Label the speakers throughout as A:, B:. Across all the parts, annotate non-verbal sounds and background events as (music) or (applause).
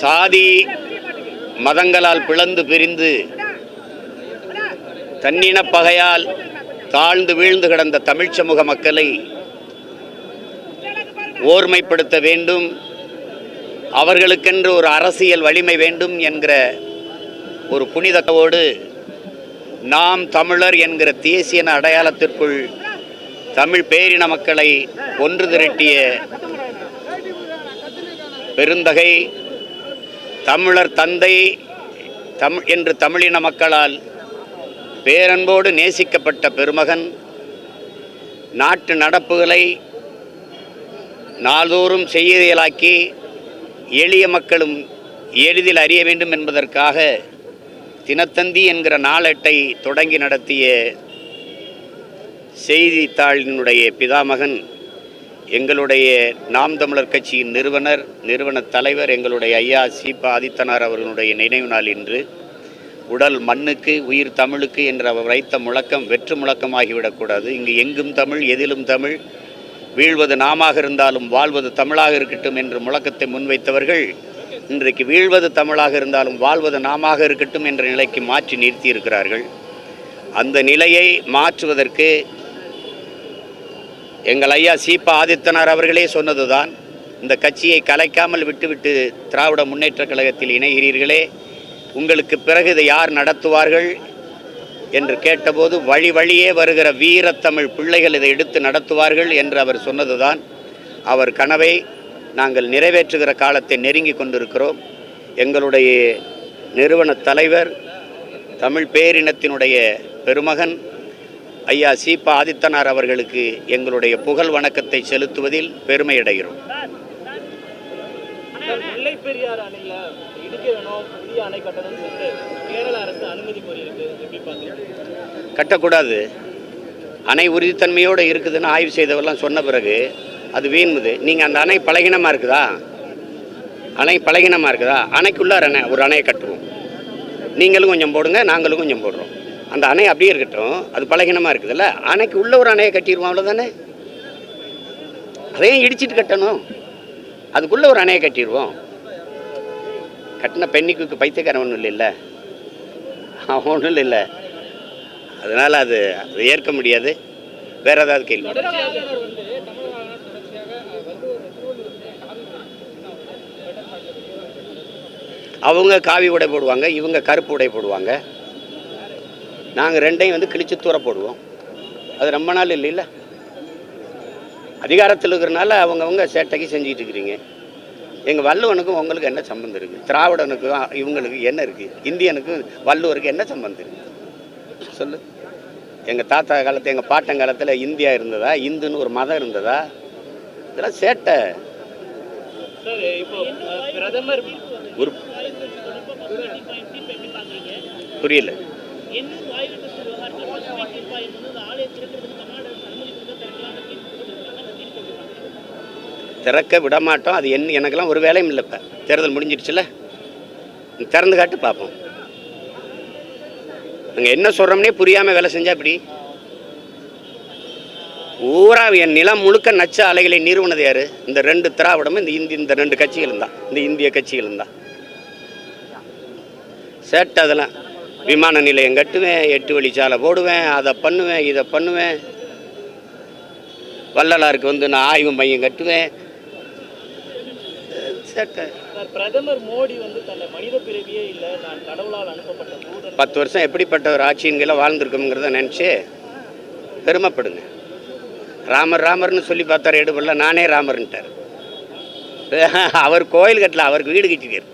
A: சாதி மதங்களால் பிளந்து பிரிந்து தன்னின பகையால் தாழ்ந்து வீழ்ந்து கிடந்த தமிழ்ச் சமூக மக்களை ஓர்மைப்படுத்த வேண்டும். அவர்களுக்கென்று ஒரு அரசியல் வலிமை வேண்டும் என்கிற ஒரு புனிதத்தோடு நாம் தமிழர் என்கிற தேசிய அடையாளத்திற்குள் தமிழ் பேரின மக்களை ஒன்று திரட்டிய பெருந்தகை தமிழர் தந்தை தமிழ் என்று தமிழின மக்களால் பேரன்போடு நேசிக்கப்பட்ட பெருமகன் நாட்டு நடப்புகளை நாள்தோறும் செய்தியலாக்கி எளிய மக்களும் எளிதில் அறிய வேண்டும் என்பதற்காக தினத்தந்தி என்கிற நாளேட்டை தொடங்கி நடத்திய செய்தித்தாளினுடைய பிதாமகன் எங்களுடைய நாம் தமிழர் கட்சியின் நிறுவனர் நிறுவன தலைவர் எங்களுடைய ஐயா சீபா ஆதித்தனார் அவர்களுடைய நினைவு நாள் இன்று. உடல் மண்ணுக்கு உயிர் தமிழுக்கு என்று அவர் வைத்த முழக்கம் வெற்று முழக்கமாகிவிடக்கூடாது. இங்கு எங்கும் தமிழ் எதிலும் தமிழ். வீழ்வது நாமாக இருந்தாலும் வாழ்வது தமிழாக இருக்கட்டும் என்று முழக்கத்தை முன்வைத்தவர்கள் இன்றைக்கு வீழ்வது தமிழாக இருந்தாலும் வாழ்வது நாமாக இருக்கட்டும் என்ற நிலைக்கு மாற்றி நிறுத்தியிருக்கிறார்கள். அந்த நிலையை மாற்றுவதற்கு எங்கள் ஐயா சீபா ஆதித்தனார் அவர்களே சொன்னதுதான் இந்த கட்சியை கலைக்காமல் விட்டுவிட்டு திராவிட முன்னேற்றக் கழகத்தில் இணைகிறீர்களே உங்களுக்கு பிறகு இதை யார் நடத்துவார்கள் என்று கேட்டபோது வழி வழியே வருகிற வீரத்தமிழ் பிள்ளைகள் இதை எடுத்து நடத்துவார்கள் என்று அவர் சொன்னதுதான். அவர் கனவை நாங்கள் நிறைவேற்றுகிற காலத்தை நெருங்கி கொண்டிருக்கிறோம். எங்களுடைய நிறுவன தலைவர் தமிழ் பேரினத்தினுடைய பெருமகன் ஐயா சீபா ஆதித்தனார் அவர்களுக்கு எங்களுடைய புகழ் வணக்கத்தை செலுத்துவதில் பெருமை அடைகிறோம்
B: முல்லை பெரியாறு அணையில இடிக்க வேணும் புதிய அணை கட்டணும்னு சொல்லிட்டு கேரள அரசு அனுமதி கோரியிருக்கு. எப்படி பாக்குறீங்க
A: கட்டக்கூடாது. அணை உறுதித்தன்மையோடு இருக்குதுன்னு ஆய்வு செய்தவெல்லாம் சொன்ன பிறகு அது வீண்முது நீங்கள் அந்த அணை பலகீனமாக இருக்குதா? அணை பலகீனமாக இருக்குதா? அணைக்குள்ளார அணை ஒரு அணையை கட்டுவோம். நீங்களும் கொஞ்சம் போடுங்க நாங்களும் கொஞ்சம் போடுறோம். அந்த அணை அப்படியே இருக்கட்டும் அது பலகீனமாக இருக்குதுல்ல? அணைக்கு உள்ள ஒரு அணையை கட்டிடுவோம் அவ்வளோதானே அதையும் இடிச்சிட்டு கட்டணும். அதுக்குள்ளே ஒரு அணையை கட்டிடுவோம். கட்டின பெண்ணிக்கு பைத்தியக்காரன் ஒன்றும் இல்லைல்ல. அவன் ஒன்றும் இல்லை அதனால் அது அது ஏற்க முடியாது. வேற ஏதாவது கேள்வி? அவங்க காவி உடை போடுவாங்க இவங்க கருப்பு உடை போடுவாங்க. நாங்கள் ரெண்டையும் வந்து கிழிச்சு தூர போடுவோம். அது ரொம்ப நாள் இல்லைல்ல? அதிகாரத்தில் இருக்கிறனால அவங்கவுங்க சேட்டைக்கு செஞ்சுக்கிட்டு இருக்கிறீங்க. எங்கள் வள்ளுவனுக்கும் உங்களுக்கு என்ன சம்மந்தம் இருக்குது திராவிடனுக்கும் இவங்களுக்கு என்ன இருக்குது இந்தியனுக்கும் வள்ளுவருக்கு என்ன சம்மந்தம் இருக்குது சொல்லு. எங்கள் தாத்தா காலத்தில் எங்கள் பாட்டன் காலத்தில் இந்தியா இருந்ததா? இந்துன்னு ஒரு மதம் இருந்ததா? இதெல்லாம் சேட்டை.
B: பிரதமர்
A: ஒரு புரியல
B: இன்னும் வாய் விட்டு விவகாரத்தில் பசுமை தீர்ப்பாயம் வந்து அந்த ஆலய திறக்கிறதுக்கு தமிழ்நாடு அரசு அனுமதி கொடுத்தா திறக்கலாம்னு தீர்ப்பு கொடுத்துருக்காங்க அந்த தீர்ப்பு எப்படி பார்க்குறீங்க?
A: திறக்க விட மாட்டோம் அது என்ன எனக்கெல்லாம் ஒரு வேலையும் இல்லை இப்போ. தேர்தல் முடிஞ்சிடுச்சுல திறந்து காட்டு பார்ப்போம் நாங்கள் என்ன சொல்கிறோம்னே புரியாமல் வேலை செஞ்சால் இப்படி ஊரா என் நிலம் முழுக்க நச்ச அலைகளை நிறுவனது யார்? இந்த ரெண்டு திராவிடமும் இந்த இந்தி இந்த ரெண்டு கட்சிகளும் தான். இந்த இந்திய கட்சிகளும் தான். சேட்டை அதெல்லாம். விமான நிலையம் கட்டுவேன் எட்டு வழிச்சாலை போடுவேன் அதை பண்ணுவேன் இதை பண்ணுவேன். வள்ளலாருக்கு வந்து நான் ஆய்வு மையம் கட்டுவேன்.
B: பிரதமர் மோடி வந்து தன்னை மனித பிறவியே இல்லை நான் கடவுளால் அனுப்பப்பட்ட தூதன்
A: பத்து வருஷம் எப்படிப்பட்ட ஒரு ஆட்சியின்களை வாழ்ந்திருக்கோங்கிறத நினச்சி பெருமைப்படுங்க. ராமர் ராமர்னு சொல்லி பார்த்தார் எடுபடல நானே ராமர்ன்ட்டார். (laughs) அவர் கோயில் கட்டல அவருக்கு வீடு கட்டிட்டார்.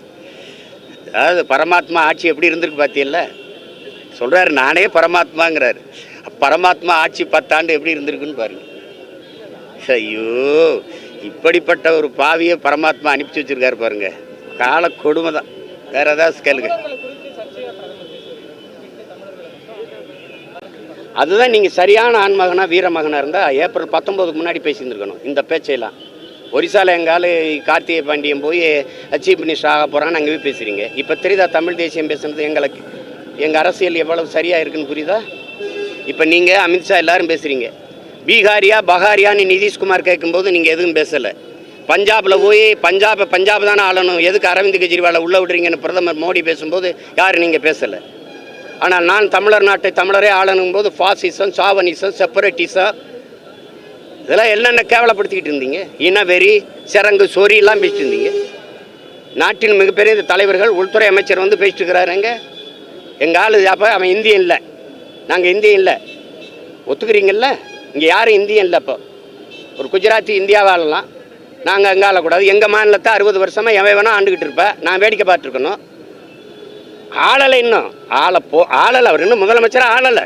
A: அதாவது பரமாத்மா ஆட்சி எப்படி இருந்திருக்கு பார்த்தியல்ல சொல்கிறாரு நானே பரமாத்மாங்கிறாரு. பரமாத்மா ஆட்சி பத்தாண்டு எப்படி இருந்திருக்குன்னு பாருங்க. ஐயோ இப்படிப்பட்ட ஒரு பாவியை பரமாத்மா அனுப்பிச்சி வச்சிருக்காரு பாருங்க. கால கொடுமை தான் வேற ஏதாவது கேளுங்க. அதுதான் நீங்கள் சரியான ஆண்மகனா வீரமகனாக இருந்தால் ஏப்ரல் பத்தொம்போதுக்கு முன்னாடி பேசியிருந்துருக்கணும் இந்த பேச்சையெல்லாம். ஒரிசால எங்கால கார்த்திகை பாண்டியன் போய் சீஃப் மினிஸ்டர் ஆக போகிறான்னு அங்கே போய் பேசுகிறீங்க இப்போ தெரியுதா தமிழ் தேசியம் பேசுனது எங்களுக்கு? எங்கள் அரசியல் எவ்வளவு சரியாக இருக்குன்னு புரியுதா? இப்போ நீங்கள் அமித்ஷா எல்லாரும் பேசுகிறீங்க பீகாரியா பகாரியான்னு நிதிஷ்குமார் கேட்கும்போது நீங்கள் எதுவும் பேசலை. பஞ்சாபில் போய் பஞ்சாப் பஞ்சாப் தானே ஆளணும். எதுக்கு அரவிந்த் கெஜ்ரிவாலை உள்ளே விடுறீங்கன்னு பிரதமர் மோடி பேசும்போது யார் நீங்கள் பேசலை. ஆனால் நான் தமிழர் நாட்டை தமிழரே ஆளணும் போது ஃபாசிசம் சாவனிசம் செப்பரேட்டிசம் இதெல்லாம் என்னென்ன கேவலப்படுத்திக்கிட்டு இருந்தீங்க? இனவெறி சிறங்கு சொரியெல்லாம் பேசிட்டு இருந்தீங்க. நாட்டின் மிகப்பெரிய தலைவர்கள் உள்துறை அமைச்சர் வந்து பேசிட்டு இருக்கிறாருங்க எங்கள் ஆள் அப்போ அவன் இந்தியன் இல்லை. நாங்கள் இந்தியன் இல்லை. ஒத்துக்கிறீங்கல்ல? இங்கே யாரும் இந்தியன் இல்லை இப்போ ஒரு குஜராத்தி இந்தியாவை ஆளலாம். நாங்கள் அங்கே ஆளக்கூடாது. எங்கள் மாநிலத்தை அறுபது வருஷமாக எவன் வேணால் ஆண்டுக்கிட்டு இருப்பேன் நான் வேடிக்கை பார்த்துருக்கணும். ஆளலை இன்னும். ஆளை போ ஆளலை. அவர் இன்னும் முதலமைச்சராக ஆளலை.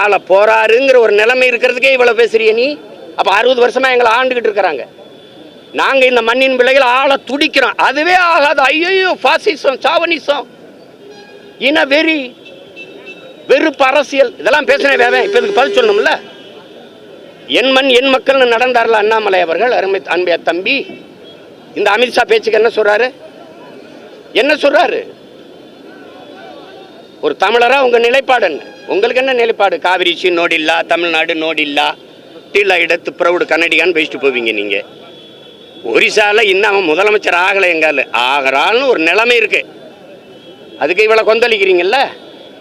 A: ஆளை போறாருங்கிற ஒரு நிலைமை இருக்கிறதுக்கே இவ்வளோ பேசுறிய நீ? அப்போ அறுபது வருஷமாக எங்களை ஆண்டுக்கிட்டு இருக்கிறாங்க. நாங்கள் இந்த மண்ணின் பிள்ளைகள் ஆளை துடிக்கிறோம். அதுவே ஆகாது. ஐயோ ஃபாசிசம் சாவனிசம் இன வெறி வெறுப்பு அரசியல். இதெல்லாம் பேசினே வேவேன் இப்போ இதுக்கு பதில் சொல்லணும்ல? என் மண் என் மக்கள்னு நடந்தார்ல அண்ணாமலை அவர்கள் அருமை அன்பைய தம்பி. இந்த அமித்ஷா பேச்சுக்கு என்ன சொல்கிறாரு என்ன சொல்கிறாரு ஒரு தமிழராக உங்கள் நிலைப்பாடு என்ன உங்களுக்கு என்ன நிலைப்பாடு? காவிரிச்சி நோடில்லா தமிழ்நாடு நோடில்லா டீலா இடத்து பிரவுடு கன்னடியான்னு பேசிட்டு போவீங்க நீங்கள் ஒரிசாவில் இன்னும் அவன் முதலமைச்சர் ஆகலை எங்கால். ஆகிறான்னு ஒரு நிலைமை இருக்குது அதுக்கு இவ்வளோ கொந்தளிக்கிறீங்களா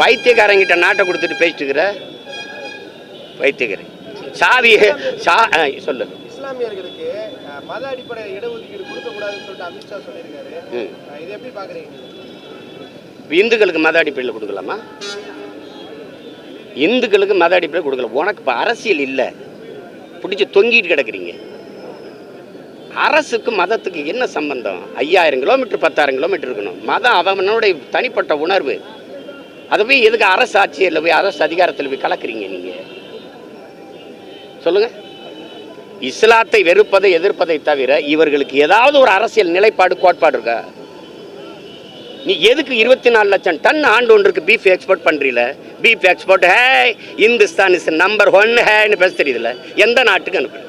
A: பைத்தியக்காரங்கிட்ட நாட்டை கொடுத்துட்டு பேசிட்டு இருக்கிற பைத்தியக்காரன் சாவி சா சொல்லு.
C: இஸ்லாமியர்களுக்கு அஹ், மத அடிப்படையில் இடஒதுக்கீடு கொடுக்கக்கூடாதுன்னு சொல்லிட்டு அமித்ஷா சொல்லியிருக்காரு.
A: ம்.
C: அஹ், இதை எப்படி பாக்குறீங்க
A: இந்துக்களுக்கு மத அடிப்படையில் கொடுக்கலாமா? இந்துக்களுக்கு மத அடிப்படையில் கொடுக்கல. உனக்கு இப்போ அரசியல் இல்லை. பிடிச்சி தொங்கிட்டு கிடக்குறீங்க. அரசுக்கு மதத்துக்கு என்ன சம்பந்தம்? ஐயாயிரம் கிலோமீட்டர் பத்தாயிரம் கிலோமீட்டர் இருக்கணும். மதம் அவனுடைய தனிப்பட்ட உணர்வு. அதை போய் எதுக்கு அரசு ஆட்சியில் போய் அரசு அதிகாரத்தில் போய் கலக்குறீங்க நீங்கள் சொல்லுங்கள் இஸ்லாத்தை வெறுப்பதை எதிர்ப்பதை தவிர இவர்களுக்கு ஏதாவது ஒரு அரசியல் நிலைப்பாடு கோட்பாடு இருக்கா? நீ எதுக்கு இருபத்தி நாலு லட்சம் டன் ஆண்டு ஒன்றுக்கு பீஃப் எக்ஸ்போர்ட் பண்ணுறீல பீஃப் எக்ஸ்போர்ட் ஹே இந்துஸ்தான் இஸ் நம்பர் ஒன் ஹேன்னு பேச தெரியுதுல. எந்த நாட்டுக்கு அனுப்பு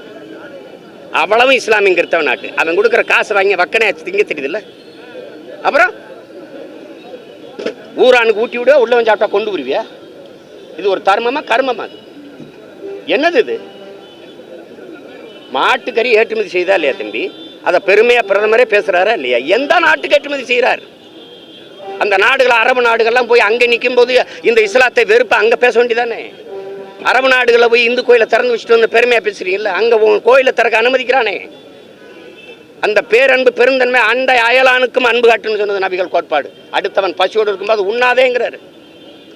A: அவ்வளவும் இஸ்லாமிய கிறிஸ்தவ நாட்டு. அவன் கொடுக்குற காசு வாங்கி வக்கனை திங்க தெரியுதுல்ல அப்புறம் ஊரானுக்கு ஊட்டி விடுவா உள்ளவன் சாப்பிட்டா கொண்டு வருவியா? இது ஒரு தர்மமா கர்மமா அது? என்னது இது? மாட்டுக்கறி ஏற்றுமதி செய்தா இல்லையா தம்பி? அதை பெருமையா பிரதமரே பேசுறாரா இல்லையா? எந்த நாட்டுக்கு ஏற்றுமதி செய்கிறார்? அந்த நாடுகள் அரபு நாடுகள்லாம் போய் அங்கே நிற்கும் போது இந்த இஸ்லாத்தை வெறுப்பு அங்கே பேச வேண்டியதானே? அரபு நாடுகளில் போய் இந்து கோயிலை திறந்து வச்சுட்டு வந்து பெருமையாக பேசுகிறீங்களா அங்கே கோயிலை திறக்க அனுமதிக்கிறானே? அந்த பேரன்பு பெருந்தன்மை அண்டை அயலானுக்கும் அன்பு காட்டுன்னு சொன்னது நபிகள் கோட்பாடு. அடுத்தவன் பசியோடு இருக்கும்போது உண்ணாதேங்கிறாரு.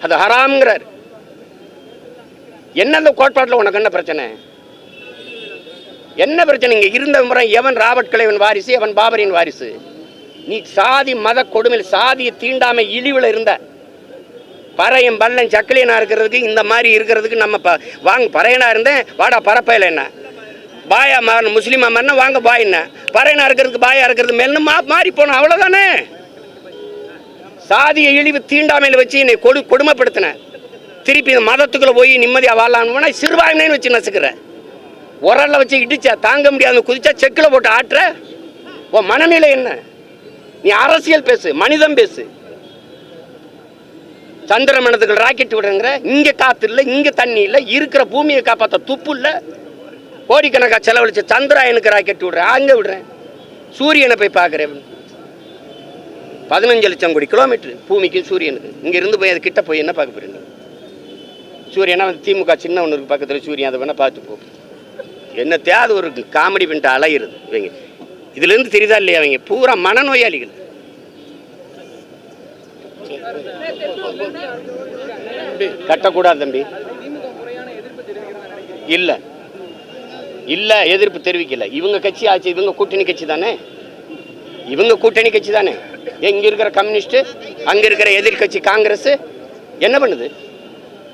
A: அது ஹராம்ங்கிறார். என்ன அந்த கோட்பாட்டில் உனக்கு என்ன பிரச்சனை? என்ன பிரச்சனை? இங்கே இருந்த முறை எவன் ராபர்ட் கிளைவன் வாரிசு எவன் பாபரின் வாரிசு? நீ சாதி மத கொடுமையில் சாதிய தீண்டாமை இழிவில் இருந்த. பறையும் பள்ளம் சக்கிலியனா இருக்கிறதுக்கு இந்த மாதிரி இருக்கிறதுக்கு நம்ம ப வாங்க பறையனா இருந்தேன் வாடா பரப்பையில் என்ன? பாயா மாறணும் முஸ்லீமா மாறினா வாங்க பாய் என்ன? பறையனா இருக்கிறதுக்கு பாயா இருக்கிறது மேல்னு மா மாறி போனோம் அவ்வளோதானே சாதிய இழிவு தீண்டாமையில் வச்சு என்னை கொடு கொடுமைப்படுத்தினேன் திருப்பி இந்த மதத்துக்குள்ளே போய் நிம்மதியாக வாழலாம்னு சிறுபான்மைன்னு வச்சு நசுக்கிறேன் உரல்ல வச்சு இடிச்சா தாங்க முடியாத குதிச்சா செக்கில் போட்டு ஆட்டுற. உன் மனநிலை என்ன? நீ அரசியல் பேசு மனிதம் பேசு. சந்திர மனதுக்கு ராக்கெட் விடுங்கிற இங்க காத்து இல்லை இங்க தண்ணி இல்லை இருக்கிற பூமியை காப்பாற்ற துப்பு இல்லை. கோடிக்கணக்காக செலவழிச்ச சந்திராயனுக்கு ராக்கெட் விடுறேன் அங்கே விடுறேன். சூரியனை போய் பார்க்குறேன். பதினஞ்சு லட்சம் கோடி கிலோமீட்டர் பூமிக்கும் சூரியனுக்கு. இங்கே இருந்து போய் அது கிட்ட போய் என்ன பார்க்க போறீங்க? சூரியனா வந்து திமுக சின்ன ஒன்று இருக்கு பக்கத்தில் சூரியன் அதை வேணால் பார்த்து போ. என்ன தேவை ஒரு காமெடி பண்ணிட்டு அலையிறது இவங்க. இதுலேருந்து தெரியுதா இல்லையா அவங்க பூரா மனநோயாளிகள். கட்டக்கூடாது தம்பி. இல்லை. இல்லை எதிர்ப்பு தெரிவிக்கல. இவங்க கட்சி ஆச்சு இவங்க கூட்டணி கட்சி தானே? இவங்க கூட்டணி கட்சி தானே? இங்கே இருக்கிற கம்யூனிஸ்ட் அங்கே இருக்கிற எதிர்க்கட்சி காங்கிரஸ் என்ன பண்ணுது?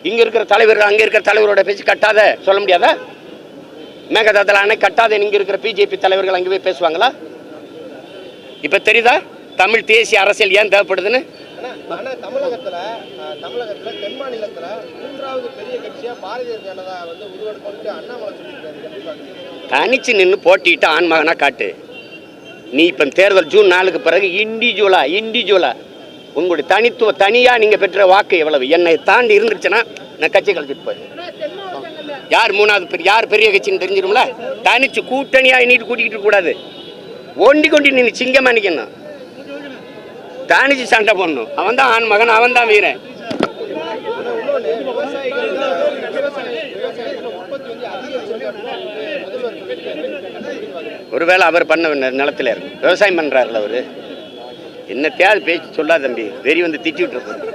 A: இங்கே இருக்கிற தலைவர் அங்கே இருக்கிற தலைவரோட பேச்சு கட்டாத சொல்ல முடியாதா? மேகதாதுல அணை கட்டாத இங்கே இருக்கிற பிஜேபி தலைவர்கள் அங்கே போய் பேசுவாங்களா? இப்போ தெரியுதா? தமிழ் தேசிய அரசியல் ஏன் தேவைப்படுதுன்னு?
C: ஆனா தமிழகத்துல தமிழகத்துல தென் மாநிலத்துல மூன்றாவது பெரிய கட்சியா பாரதிய ஜனதா வந்து உருவெடுக்கணும்னு அண்ணாமலை சொல்லி
A: தனிச்சு நின்று போட்டிட்டு ஆண்மகனா காட்டு. நீ இப்போ தேர்தல் ஜூன் நாலுக்கு பிறகு இண்டிஜுவலா இண்டிஜுவலா உங்களுடைய தனித்துவ தனியா நீங்க பெற்ற வாக்கு எவ்வளவு? என்னை தாண்டி இருந்துருச்சுன்னா நான் கட்சி கழிச்சிட்டு போய் யார் மூணாவது பெரிய யார் பெரிய கட்சின்னு தெரிஞ்சிடும்ல தனிச்சு கூட்டணியா நீட்டு கூட்டிக்கிட்டு கூடாது. ஒண்டி கொண்டி நீ சிங்கமா நிக்கணும். தனிச்சு சண்டை போடணும். அவன் தான் ஆண் மகன் அவன் தான் வீரன். ஒருவேளை அவர் பண்ண நிலத்தில் நிலத்துல இருக்கு. விவசாயம் பண்றாருல அவரு. என்னத்தையாவது பேச்சு சொல்லாத தம்பி. வெறி வந்து திட்டி விட்டுருப்பாரு